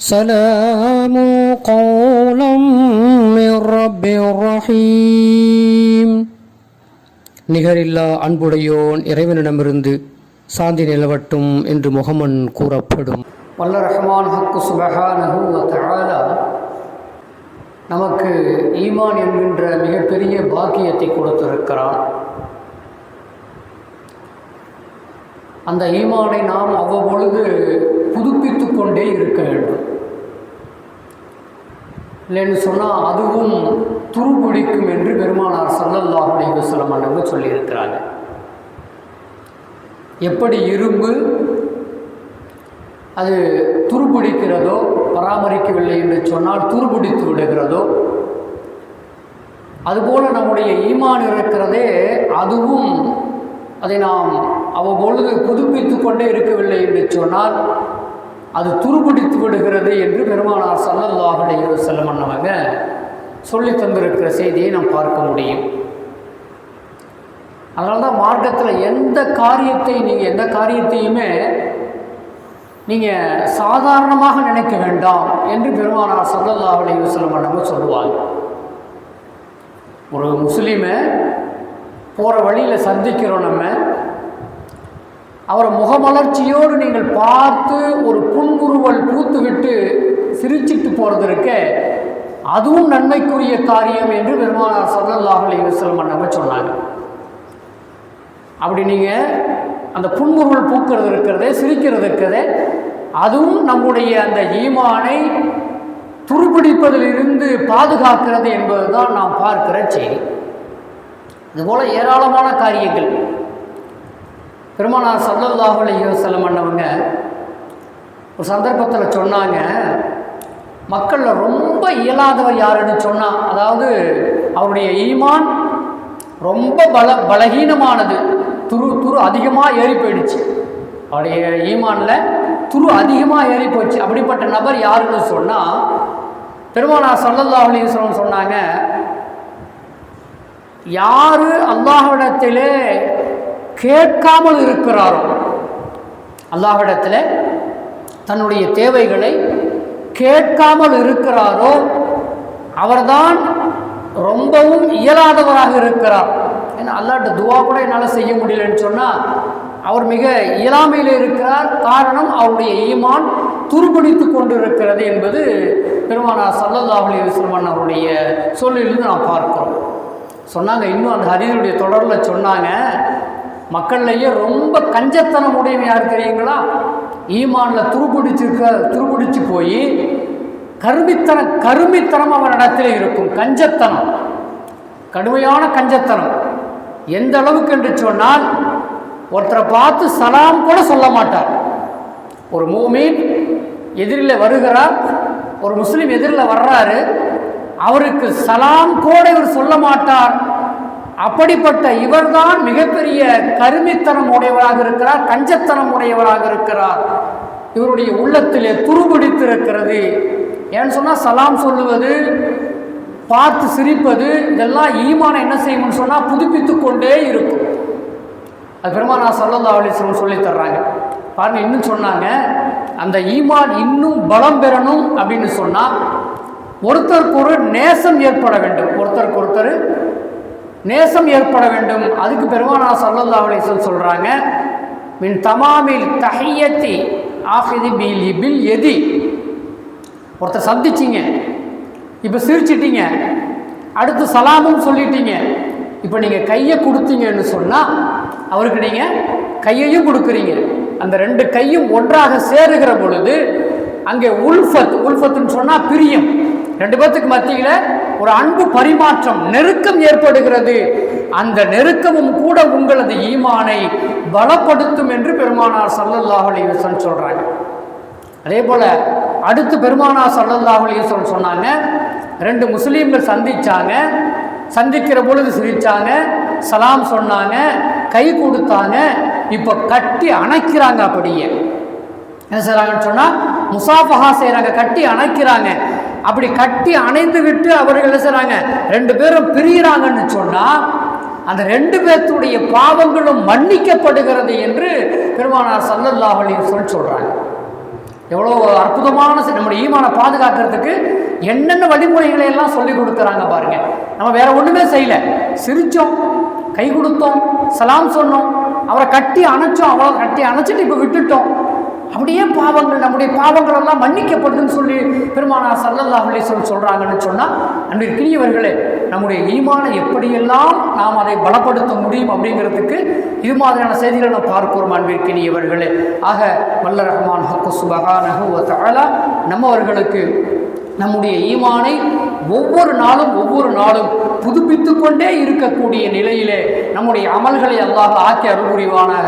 سلام قولا من رب رحيم நிகரில்லா அன்புடையோன் இறைவனிடமிருந்து சாந்தி நிலவட்டும் என்று முகமன் கூறப்படும் வல்ல ரஹ்மான் ஹக்கு சுபஹானஹு வ தஆலா நமக்கு ஈமான் என்கின்ற மிகப்பெரிய பாக்கியத்தை கொடுத்திருக்கிறான் அந்த ஈமானை நாம் அவ்வப்பொழுது புதுப்பித்து கொண்டே இருக்க வேண்டும். இல்லைன்னு சொன்னால் அதுவும் துருபிடிக்கும் என்று பெருமானார் ஸல்லல்லாஹு அலைஹி வஸல்லம் சொல்லியிருக்கிறாங்க. எப்படி இரும்பு அது துருபிடிக்கிறதோ பராமரிக்கவில்லை என்று சொன்னால் துருபிடித்து விடுகிறதோ அதுபோல் நம்முடைய ஈமான் இருக்கிறதே அதுவும் அதை நாம் அவ்வப்பொழுது புதுப்பித்து கொண்டே இருக்கவில்லை என்று சொன்னால் அது துருபிடித்து விடுகிறது என்று பெருமானார் ஸல்லல்லாஹு அலைஹி அண்ணவங்க சொல்லி தந்திருக்கிற செய்தியை நாம் பார்க்க முடியும். அதனால தான் மார்க்கத்தில் எந்த காரியத்தை நீங்கள் எந்த காரியத்தையுமே நீங்கள் சாதாரணமாக நினைக்க வேண்டாம் என்று பெருமானார் சல்லல்லாஹு அலைஹி வஸல்லம் சொல்லுவாங்க. ஒரு முஸ்லீமை போகிற வழியில் சந்திக்கிறோம் நம்ம அவரை முகமலர்ச்சியோடு நீங்கள் பார்த்து ஒரு புன்முறுவல் பூத்துவிட்டு சிரிச்சிட்டு போகிறது இருக்க அதுவும் நன்மைக்குரிய காரியம் என்று பெருமானார் சல்லல்லாஹு அலைஹி வஸல்லம் நம்ம சொன்னாங்க. அப்படி நீங்கள் அந்த புன்முறுவல் பூக்கிறது இருக்கிறதே சிரிக்கிறது இருக்கிறதே அதுவும் நம்முடைய அந்த ஈமானை துருப்பிடிப்பதிலிருந்து பாதுகாக்கிறது என்பதுதான் நாம் பார்க்கிற செய்தி. இதுபோல் ஏராளமான காரியங்கள். பெருமானார் சல்லல்லாஹு யோசலம் பண்ணவங்க ஒரு சந்தர்ப்பத்தில் சொன்னாங்க மக்களில் ரொம்ப இயலாதவர் யாருன்னு சொன்னால் அதாவது அவருடைய ஈமான் ரொம்ப பல பலகீனமானது. துரு துரு அதிகமாக ஏறி போயிடுச்சு. அவருடைய ஈமானில் துரு அதிகமாக ஏறி போச்சு. அப்படிப்பட்ட நபர் யாருன்னு சொன்னால் பெருமானார் சல்லல்லா அலைஹி சொன்னாங்க யார் அல்லாஹிடத்திலே கேட்காமல் இருக்கிறாரோ? அல்லாஹிடத்தில் தன்னுடைய தேவைகளை கேட்காமல் இருக்கிறாரோ? அவர்தான் ரொம்பவும் இயலாதவராக இருக்கிறார். ஏன்னா அல்லாட்ட துவா கூட என்னால் செய்ய முடியலன்னு சொன்னால் அவர் மிக இயலாமையில் இருக்கிறார். காரணம் அவருடைய ஈமான் துருபிடித்து கொண்டு இருக்கிறது என்பது பெருமானார் சல்லல்லாஹு அலைஹி அவருடைய சொல்லிலிருந்து நாம் பார்க்கிறோம். சொன்னாங்க இன்னும் அந்த ஹரிதனுடைய தொடரில் சொன்னாங்க மக்கள்லேயே ரொம்ப கஞ்சத்தனம் உடையவன் யார் தெரியுங்களா? ஈமானில் துருபிடிச்சிருக்க துருபிடிச்சு போய் கருமித்தனம் கருமித்தனம் அவனிடத்தில் இருக்கும். கஞ்சத்தனம். கடுமையான கஞ்சத்தனம். எந்த அளவுக்கு என்று சொன்னால் ஒருத்தரை பார்த்து சலாம் கூட சொல்ல மாட்டார். ஒரு மூமீன் எதிரில் வருகிறார் ஒரு முஸ்லீம் எதிரில் வர்றாரு அவருக்கு சலாம் கூட இவர் சொல்ல மாட்டார். அப்படிப்பட்ட இவர்தான் மிகப்பெரிய கருமித்தனம் உடையவராக இருக்கிறார் கஞ்சத்தனம் உடையவராக இருக்கிறார். இவருடைய உள்ளத்திலே துருபிடித்திருக்கிறது. ஏன்னு சொன்னால் சலாம் சொல்லுவது பார்த்து சிரிப்பது இதெல்லாம் ஈமான என்ன செய்யணும்னு சொன்னால் புதுப்பித்து கொண்டே இருக்கும். அது பெருமானா சல்லல்லா அலிஸ்லம் சொல்லி தர்றாங்க. பாருங்க இன்னும் சொன்னாங்க அந்த ஈமான் இன்னும் பலம் பெறணும் அப்படின்னு சொன்னால் ஒருத்தருக்கு ஒரு நேசம் ஏற்பட வேண்டும். ஒருத்தருக்கு ஒருத்தர் நேசம் ஏற்பட வேண்டும். அதுக்கு பெருமானா சல்லல்லா அலிசல் சொல்கிறாங்க மின் தமாமில் தஹையத்தி ஆஃபிதி பில் பில் எதி. ஒருத்தர் சந்திச்சிங்க இப்போ சிரிச்சிட்டிங்க அடுத்து சலாமும் சொல்லிட்டீங்க இப்போ நீங்கள் கையை கொடுத்தீங்கன்னு சொன்னால் அவருக்கு நீங்கள் கையையும் கொடுக்குறீங்க. அந்த ரெண்டு கையும் ஒன்றாக சேருகிற பொழுது அங்கே உல்ஃபத் உல்ஃபத்துன்னு சொன்னால் பிரியம். ரெண்டு பேர்த்துக்கு மத்தியில் ஒரு அன்பு பரிமாற்றம் நெருக்கம் ஏற்படுகிறது. அந்த நெருக்கமும் கூட உங்களது ஈமானை பலப்படுத்தும் என்று பெருமானார் சல்லல்லாஹ் அலிவசன் சொல்கிறாங்க அதே போல் அடுத்து பெருமானார் சல்லல்லாஹ் அலிவசன் சொன்னாங்க ரெண்டு முஸ்லீம்கள் சந்திச்சாங்க சந்திக்கிற பொழுது சிரித்தாங்க சலாம் சொன்னாங்க கை கொடுத்தாங்க இப்போ கட்டி அணைக்கிறாங்க அப்படியே. என்ன செய்கிறாங்கன்னு சொன்னால் முசாஃபஹா செய்கிறாங்க கட்டி அணைக்கிறாங்க. அப்படி கட்டி அணைந்து விட்டு அவர்கள் என்ன செய்கிறாங்க ரெண்டு பேரும் பிரிகிறாங்கன்னு சொன்னால் அந்த ரெண்டு பேர்த்துடைய பாவங்களும் மன்னிக்கப்படுகிறது என்று பெருமானார் சல்லல்லாஹு சொல்லி சொல்கிறாங்க எவ்வளோ அற்புதமான நம்முடைய ஈமானை பாதுகாக்கிறதுக்கு என்னென்ன வழிமுறைகளை எல்லாம் சொல்லி கொடுக்குறாங்க பாருங்கள் நம்ம வேறு ஒன்றுமே செய்யலை. சிரித்தோம் கை கொடுத்தோம் சலாம் சொன்னோம் அவரை கட்டி அணைச்சோம் அவ்வளோ கட்டி அணைச்சிட்டு இப்போ விட்டுட்டோம். அப்படியே பாவங்கள் நம்முடைய பாவங்கள் எல்லாம் மன்னிக்கப்படுதுன்னு சொல்லி பெருமானார் சல்லல்லாஹு அலைஹி சொல்லி சொல்கிறாங்கன்னு சொன்னால் அன்பிற்கினியவர்களே நம்முடைய ஈமானை எப்படியெல்லாம் நாம் அதை பலப்படுத்த முடியும் அப்படிங்கிறதுக்கு இது மாதிரியான செய்திகளை நாம் பார்க்கிறோம் அன்பிற்கினியவர்களே ஆக வல்ல ரஹ்மான் ஹக்கு சுபஹானஹு வ நம்மவர்களுக்கு நம்முடைய ஈமானை ஒவ்வொரு நாளும் ஒவ்வொரு நாளும் புதுப்பித்து கொண்டே இருக்கக்கூடிய நிலையிலே நம்முடைய அமல்களை அல்லாஹ் ஆக்கி அருள்புரிவானாக.